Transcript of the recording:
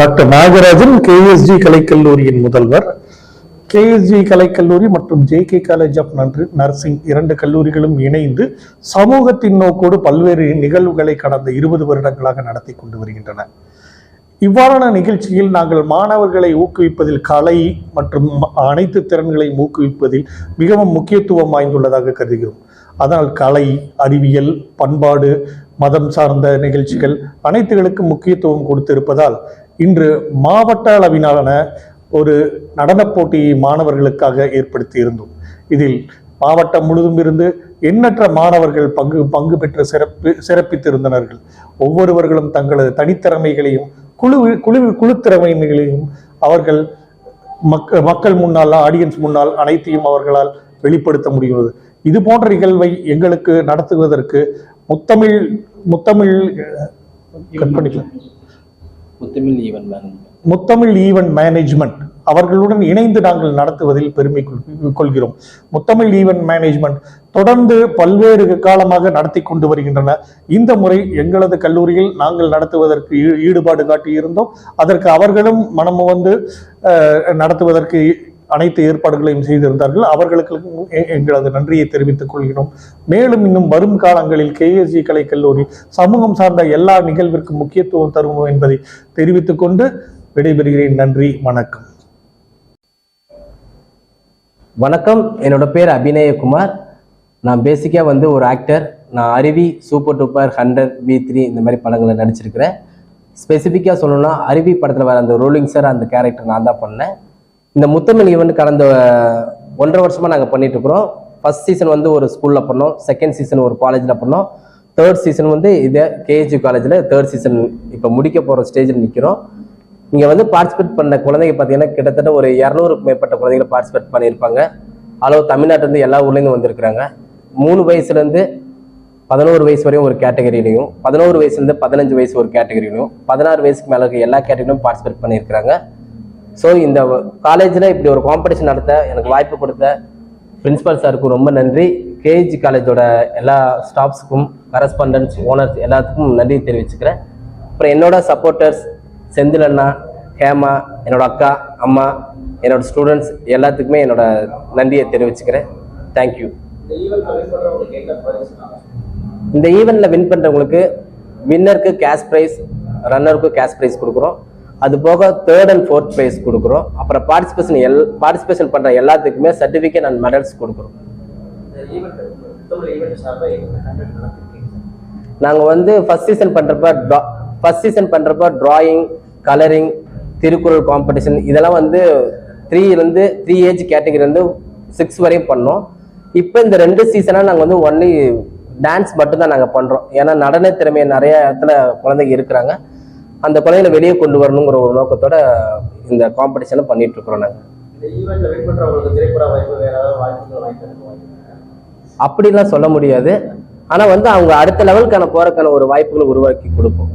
Doctor Nagarajan KSG கலைக்கல்லூரியின் முதல்வர். KSG கலைக்கல்லூரி மற்றும் J K college of nursing இரண்டு கல்லூரிகளும் இணைந்து சமூகத்தின் நோக்கோடு பல்வேறு நிகழ்வுகளை கடந்த இருபது வருடங்களாக நடத்தி கொண்டு வருகின்றன. இவ்வாறான நிகழ்ச்சியில் நாங்கள் மாணவர்களை ஊக்குவிப்பதில் கலை மற்றும் அனைத்து திறன்களையும் ஊக்குவிப்பதில் மிகவும் முக்கியத்துவம் வாய்ந்துள்ளதாக கருதுகிறோம். அதனால் கலை அறிவியல் பண்பாடு மதம் சார்ந்த நிகழ்ச்சிகள் அனைத்துகளுக்கும் முக்கியத்துவம் கொடுத்திருப்பதால் இன்று மாவட்ட அளவிலான ஒரு நடனப் போட்டியை மாணவர்களுக்காக ஏற்படுத்தி இருந்தோம். இதில் மாவட்டம் முழுதும் இருந்து எண்ணற்ற மாணவர்கள் பங்கு பங்கு பெற்று சிறப்பு சிறப்பித்திருந்தனர்கள். ஒவ்வொருவர்களும் தங்களது தனித்திறமைகளையும் குழு குழு குழுத்திறமைகளையும் அவர்கள் மக்க மக்கள் முன்னால் ஆடியன்ஸ் முன்னால் அனைத்தையும் அவர்களால் வெளிப்படுத்த முடிகிறது. இது போன்ற நிகழ்வை எங்களுக்கு நடத்துவதற்கு முத்தமிழ் முத்தமிழ் கட் பண்ணிக்கலாம். Muthamizh event management Muthamizh event management அவர்களுடன் இணைந்து நாங்கள் நடத்துவதில் பெருமை கொள்கிறோம். முத்தமிழ் ஈவென்ட் மேனேஜ்மெண்ட் தொடர்ந்து பல்வேறு காலமாக நடத்தி கொண்டு வருகின்றன. இந்த முறை எங்களது கல்லூரியில் நாங்கள் நடத்துவதற்கு ஈடுபாடு காட்டியிருந்தோம். அதற்கு அவர்களும் மனம் வந்து நடத்துவதற்கு அனைத்து ஏற்பாடுகளையும் செய்திருந்தார்கள். அவர்களுக்கு எங்களது நன்றியை தெரிவித்துக் கொள்கிறோம். மேலும் இன்னும் வரும் காலங்களில் கேஎஸ்ஜி கலைக்கல்லூரி சமூகம் சார்ந்த எல்லா நிகழ்விற்கும் முக்கியத்துவம் தரும் என்பதை தெரிவித்துக் கொண்டு விடைபெறுகிறேன். நன்றி வணக்கம். வணக்கம். என்னோட பேர் அபிநயகுமார். நான் பேசிக்காக வந்து ஒரு ஆக்டர் நான் Aruvi super duper hundred V three இந்த மாதிரி படங்களில் நடிச்சிருக்கிறேன். ஸ்பெசிஃபிக்காக சொல்லணும்னா அருவி படத்தில் வர அந்த ரோலிங் சார் அந்த கேரக்டர் நான் தான் பண்ணேன். இந்த முத்தமிழ் ஈவெண்ட் கடந்த ஒன்றரை வருஷமாக நாங்கள் பண்ணிட்டு இருக்கிறோம் ஃபர்ஸ்ட் சீசன் வந்து ஒரு ஸ்கூலில் பண்ணோம். செகண்ட் சீசன் ஒரு காலேஜில் பண்ணோம். தேர்ட் சீசன் வந்து இதே கேஜி காலேஜில் தேர்ட் சீசன் இப்போ முடிக்க போகிற ஸ்டேஜில் நிற்கிறோம் இங்கே வந்து பார்ட்டிசிபேட் பண்ண குழந்தைங்க பார்த்தீங்கன்னா கிட்டத்தட்ட ஒரு இரநூறுக்கு மேற்பட்ட குழந்தைங்க பார்ட்டிசிபேட் பண்ணியிருப்பாங்க. அளவு தமிழ்நாட்டிலேருந்து எல்லா ஊர்லேருந்து வந்திருக்கிறாங்க. மூணு வயசுலேருந்து பதினோரு வயசு வரையும் ஒரு கேட்டகரியிலையும் பதினோரு வயசுலேருந்து பதினஞ்சு வயசு ஒரு கேட்டகரியிலையும் பதினாறு வயசுக்கு மேலே இருக்க எல்லா கேட்டகரியிலும் பார்ட்டிசிபேட் பண்ணியிருக்கிறாங்க. ஸோ இந்த காலேஜில் இப்படி ஒரு காம்படிஷன் நடத்த எனக்கு வாய்ப்பு கொடுத்த பிரின்ஸிபல் சாருக்கும் ரொம்ப நன்றி. கேஜி காலேஜோட எல்லா ஸ்டாஃப்ஸுக்கும் கரஸ்பாண்டன்ஸ் ஓனர்ஸ் எல்லாத்துக்கும் நன்றி தெரிவிச்சுக்கிறேன். அப்புறம் என்னோட சப்போர்ட்டர்ஸ் செந்தில் அண்ணா ஹேமா என்னோட அக்கா அம்மா என்னோட ஸ்டூடெண்ட்ஸ் எல்லாத்துக்குமே என்னோட நன்றியை தெரிவிச்சுக்கிறேன். தேங்க்யூ இந்த ஈவெண்ட்டில் வின் பண்ணுறவங்களுக்கு வின்னருக்கு கேஷ் ப்ரைஸ் ரன்னருக்கு கேஷ் ப்ரைஸ் கொடுக்குறோம். அது போக தேர்ட் அண்ட் ஃபோர்த் ப்ரைஸ் கொடுக்குறோம். அப்புறம் பார்ட்டிசிபேஷன் எல் பார்ட்டிசிபேஷன் பண்ணுற எல்லாத்துக்குமே சர்டிஃபிகேட் அண்ட் மெடல்ஸ் கொடுக்குறோம். நாங்கள் வந்து ஃபர்ஸ்ட் சீசன் பண்ணுறப்ப ஃபர்ஸ்ட் சீசன் பண்ணுறப்ப ட்ராயிங் கலரிங் திருக்குறள் காம்படிஷன் இதெல்லாம் வந்து த்ரீலேருந்து த்ரீ ஏஜ் கேட்டகரிலேருந்து சிக்ஸ் வரையும் பண்ணோம். இப்போ இந்த ரெண்டு சீசனாக நாங்கள் வந்து ஒன்லி டான்ஸ் மட்டும்தான் நாங்கள் பண்ணுறோம் ஏன்னா நடன திறமை நிறைய இடத்துல குழந்தைங்க இருக்கிறாங்க. அந்த குழந்தைகளை வெளியே கொண்டு வரணுங்கிற ஒரு நோக்கத்தோட இந்த காம்படிஷனை பண்ணிட்டு இருக்கிறோம் நாங்கள் அப்படிலாம் சொல்ல முடியாது. ஆனால் வந்து அவங்க அடுத்த லெவலுக்கான போறதுக்கான ஒரு வாய்ப்புகளை உருவாக்கி கொடுப்போம்.